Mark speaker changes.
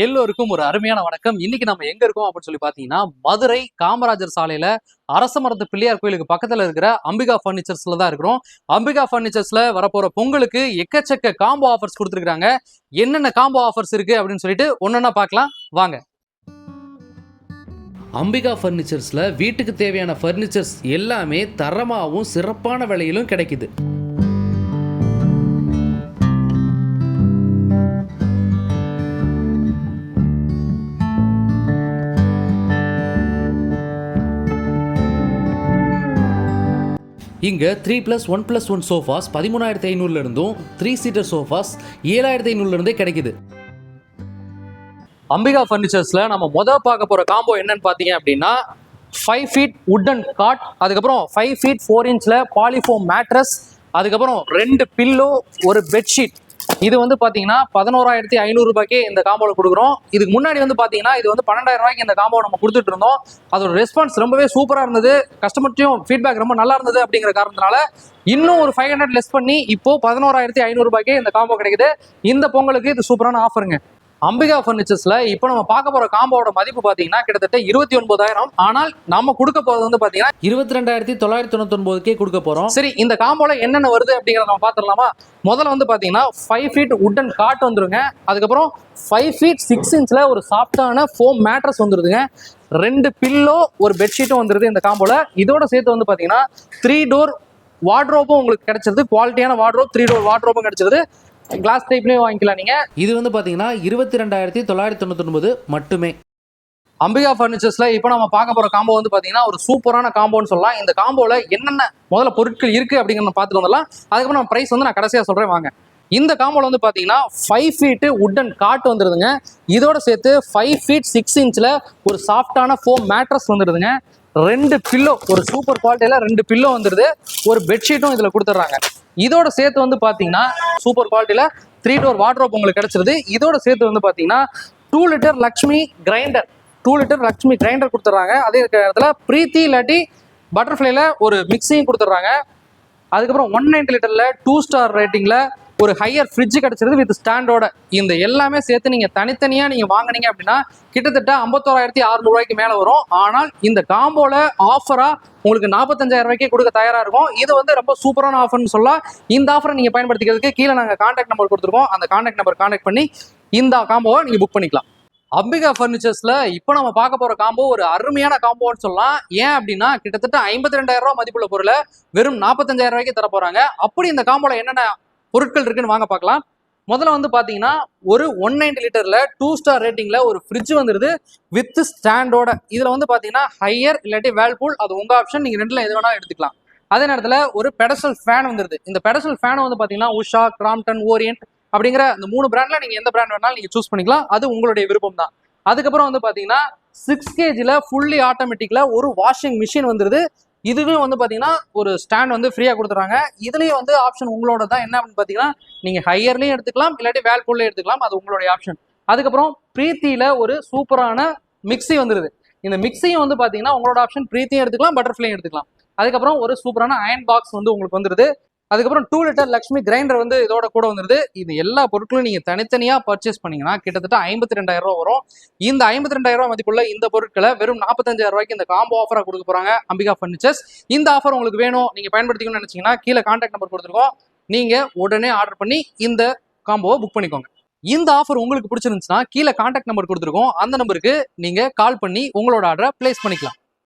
Speaker 1: எல்லோருக்கும் ஒரு அருமையான வணக்கம். இன்னைக்கு நம்ம எங்க இருக்கோம் அப்படின்னு சொல்லி பாத்தீங்கன்னா மதுரை காமராஜர் சாலையில அரச மரத்து பிள்ளையார் கோயிலுக்கு பக்கத்துல இருக்கிற அம்பிகா பர்னிச்சர்ஸ்ல தான் இருக்கிறோம். அம்பிகா பர்னிச்சர்ஸ்ல வரப்போற பொங்கலுக்கு எக்கச்சக்க காம்போ ஆஃபர்ஸ் கொடுத்துருக்காங்க என்னென்ன காம்போ ஆஃபர்ஸ் இருக்கு அப்படின்னு சொல்லிட்டு ஒன்னொன்னா பார்க்கலாம். வாங்க. அம்பிகா ஃபர்னிச்சர்ஸில் வீட்டுக்கு தேவையான ஃபர்னிச்சர்ஸ் எல்லாமே தரமாகவும் சிறப்பான விலையிலும் கிடைக்குது. இங்கே three plus one plus one sofas பதிமூணாயிரத்தி ஐநூறுலேருந்தும் த்ரீ சீட்டர் சோஃபாஸ் ஏழாயிரத்தி ஐநூறுலேருந்தே கிடைக்குது. அம்பிகா ஃபர்னிச்சர்ஸில் நம்ம மொதல் பார்க்க போகிற காம்போ என்னன்னு பார்த்தீங்க அப்படின்னா ஃபைவ் ஃபீட் உட்டன் காட் அதுக்கப்புறம் ஃபைவ் ஃபீட் ஃபோர் இன்ச்சில் பாலிஃபோம் மேட்ரஸ் அதுக்கப்புறம் ரெண்டு பில்லோ ஒரு பெட்ஷீட் இது வந்து பார்த்தீங்கன்னா பதினோராயிரத்தி ஐநூறுரூபாய்க்கே இந்த காம்போவில் கொடுக்குறோம். இதுக்கு முன்னாடி வந்து பார்த்தீங்கன்னா இது வந்து பன்னெண்டாயிரம் ரூபாய்க்கு இந்த காம்போ நம்ம கொடுத்துட்டு இருந்தோம். அதோட ரெஸ்பான்ஸ் ரொம்பவே சூப்பராக இருந்தது. கஸ்டமர்ட்டையும் ஃபீட்பேக் ரொம்ப நல்லா இருந்தது அப்படிங்கிற காரணத்தினால இன்னும் ஒரு ஃபைவ் ஹண்ட்ரட் லெஸ் பண்ணி இப்போ பதினோராயிரத்தி ஐநூறுரூபாய்க்கு இந்த காம்போ கிடைக்குது. இந்த பொங்கலுக்கு இது சூப்பரான ஆஃபருங்க அம்பிகா ஃபர்னிச்சர்ஸ்ல இப்போ நம்ம பார்க்க போற காம்போட மதிப்பு பாத்தீங்கன்னா கிட்டத்தட்ட இருபத்தி ஒன்பதாயிரம். ஆனால் நாம கொடுக்க போறது வந்து பாத்தீங்கன்னா இருபத்தி ரெண்டாயிரத்தி தொள்ளாயிரத்தி தொண்ணூத்தி ஒன்பதுக்கே கொடுக்க போறோம். சரி இந்த காம்போல என்னென்ன வருது அப்படிங்கறத நம்ம பாத்துடலாமா முதல்ல வந்து பாத்தீங்கன்னா ஃபைவ் ஃபீட் உட்டன் காட் வந்துருங்க. அதுக்கப்புறம் ஃபைவ் ஃபீட் சிக்ஸ் இன்ச்ல ஒரு சாஃப்டான ஃபோம் மேட்ரஸ் வந்துருதுங்க. ரெண்டு பில்லோ ஒரு பெட்ஷீட்டும் வந்துருது இந்த காம்போல இதோட சேர்த்து வந்து பாத்தீங்கன்னா த்ரீ டோர் வார்ட்ரோப்பும் உங்களுக்கு கிடைச்சிருது. குவாலிட்டியான வார்ட்ரோப் த்ரீ டோர் வார்ட்ரோப்பும் கிடைச்சிருது. கிளாஸ் டைப்லயும் வாங்கிக்கலாம் நீங்க. இது வந்து பாத்தீங்கன்னா இருபத்தி ரெண்டாயிரத்தி தொள்ளாயிரத்தி தொண்ணூத்தி ஒன்பது மட்டுமே. அம்பிகா ஃபர்னிச்சர்ஸ்ல இப்போ நம்ம பார்க்க போற காம்போ வந்து பாத்தீங்கன்னா ஒரு சூப்பரான காம்போன்னு சொல்லலாம். இந்த காம்போல என்னென்ன முதல்ல பொருட்கள் இருக்கு அப்படிங்கிறத பார்த்துட்டு வந்துடலாம். அதுக்கப்புறம் நம்ம பிரைஸ் வந்து நான் கடைசியா சொல்றேன் வாங்க. இந்த காம்போல வந்து பாத்தீங்கன்னா ஃபைவ் ஃபீட்டு உட்டன் காட் வந்துருதுங்க. இதோட சேர்த்து ஃபைவ் ஃபீட் சிக்ஸ் இன்ச்ல ஒரு சாஃப்டான ஃபோம் மேட்ரஸ் வந்துருதுங்க. ரெண்டு பில்லோ ஒரு சூப்பர் குவாலிட்டியில ரெண்டு பில்லோ வந்துருது. ஒரு பெட்ஷீட்டும் இதுல கொடுத்துட்றாங்க. இதோட சேர்த்து வந்து பாத்தீங்கன்னா சூப்பர் குவாலிட்டியில த்ரீ டோர் வாட்ரோப் உங்களுக்கு கிடைச்சிருது. இதோட சேர்த்து வந்து பாத்தீங்கன்னா two litre Lakshmi grinder two litre Lakshmi grinder கொடுத்துட்றாங்க. அதே இடத்துல பிரீத்தி இல்லாட்டி பட்டர்ஃப்ளைல ஒரு மிக்சியும் கொடுத்துட்றாங்க. அதுக்கப்புறம் ஒன் நைன்டி லிட்டர்ல டூ ஸ்டார் ரேட்டிங்ல ஒரு ஹையர் ஃப்ரிட்ஜ் கிடைச்சிருது வித் ஸ்டாண்டோட இந்த எல்லாமே சேர்த்து நீங்க தனித்தனியா நீங்க வாங்குனீங்க அப்படின்னா கிட்டத்தட்ட ஐம்பத்தோராயிரத்தி அறுநூறுவாய்க்கு மேல வரும். ஆனால் இந்த காம்போல ஆஃபரா உங்களுக்கு நாற்பத்தஞ்சாயிரம் ரூபாய்க்கே கொடுக்க தயாரா இருக்கும். இது வந்து ரொம்ப சூப்பரான ஆஃபர்னு சொல்லலாம். இந்த ஆஃபரை நீங்க பயன்படுத்திக்கிறதுக்கு கீழே நாங்க கான்டாக்ட் நம்பர் கொடுத்துருக்கோம். அந்த கான்டாக்ட் நம்பர் கான்டாக்ட் பண்ணி இந்த காம்போவை நீங்க புக் பண்ணிக்கலாம். அம்பிகா ஃபர்னிச்சர்ஸ்ல இப்போ நம்ம பார்க்க போற காம்போ ஒரு அருமையான காம்போன்னு சொல்லலாம். ஏன் அப்படின்னா கிட்டத்தட்ட ஐம்பத்தி ரெண்டாயிரம் ரூபாய் மதிப்புள்ள பொருளை வெறும் நாற்பத்தஞ்சாயிரம் ரூபாய்க்கு தர போறாங்க அப்படி இந்த காம்போல என்னென்ன பொருட்கள் இருக்குன்னு வாங்க பார்க்கலாம். முதல்ல வந்து பார்த்தீங்கன்னா ஒரு ஒன் நைன்டி லிட்டரில் டூ ஸ்டார் ரேட்டிங்ல ஒரு ஃப்ரிட்ஜ் வந்துருது. வித் ஸ்டாண்டோட இதில் வந்து பார்த்தீங்கன்னா ஹையர் இல்லாட்டி வேல்பூல் அது உங்கள் ஆப்ஷன் நீங்கள் ரெண்டில் எது வேணால் எடுத்துக்கலாம். அதே நேரத்தில் ஒரு பெடசல் ஃபேன் வந்துடுது இந்த பெடசல் ஃபேன் வந்து பார்த்தீங்கன்னா உஷா கிராம்டன் ஓரியன்ட் அப்படிங்கிற இந்த மூணு பிராண்டில் நீங்கள் எந்த பிராண்ட் வேணாலும் நீங்கள் சூஸ் பண்ணிக்கலாம். அது உங்களுடைய விருப்பம் தான். அதுக்கப்புறம் வந்து பார்த்தீங்கன்னா சிக்ஸ் கேஜியில் ஃபுல்லி ஆட்டோமேட்டிக்கில் ஒரு வாஷிங் மிஷின் வந்துருது. இதுவே வந்து பார்த்தீங்கன்னா ஒரு ஸ்டாண்ட் வந்து ஃப்ரீயாக கொடுத்துறாங்க இதுலேயும் வந்து ஆப்ஷன் உங்களோட தான் என்ன அப்படின்னு நீங்கள் ஹையர்லேயும் எடுத்துக்கலாம் இல்லாட்டி வேல்பூல்லையும் எடுத்துக்கலாம் அது உங்களுடைய ஆப்ஷன் அதுக்கப்புறம் பிரீத்தியில் ஒரு சூப்பரான மிக்ஸி வந்துடுது இந்த மிக்ஸியும் வந்து பார்த்தீங்கன்னா உங்களோட ஆப்ஷன் பிரீத்தியும் எடுத்துக்கலாம் பட்டர்ஃப்ளையும் எடுத்துக்கலாம். அதுக்கப்புறம் ஒரு சூப்பரான அயன் பாக்ஸ் வந்து உங்களுக்கு வந்துருது. அதுக்கப்புறம் டூ லிட்டர் லக்ஷ்மி கிரைண்டர் வந்து இதோட கூட வந்துருது. இது எல்லா பொருட்களும் நீங்க தனித்தனியா பர்ச்சேஸ் பண்ணீங்கன்னா கிட்டத்தட்ட ஐம்பத்தி ரெண்டாயிரம் ரூபா வரும். இந்த ஐம்பத்தி ரெண்டாயிரம் ரூபாய் மதிப்புள்ள இந்த பொருட்களை வெறும் நாற்பத்தஞ்சாயிரம் ரூபாய்க்கு இந்த காம்போ ஆஃபரா கொடுக்க போறாங்க அம்பிகா ஃபர்னிச்சர்ஸ் இந்த ஆஃபர் உங்களுக்கு வேணும் நீங்க பயன்படுத்திக்கணும்னு நினைச்சீங்கன்னா கீழே கான்டாக்ட் நம்பர் கொடுத்துருக்கோம். நீங்க உடனே ஆர்டர் பண்ணி இந்த காம்போவை புக் பண்ணிக்கோங்க. இந்த ஆஃபர் உங்களுக்கு பிடிச்சிருந்துச்சுன்னா கீழே கான்டாக்ட் நம்பர் கொடுத்துருக்கோம். அந்த நம்பருக்கு நீங்க கால் பண்ணி உங்களோட ஆர்டரை பிளேஸ் பண்ணிக்கலாம்.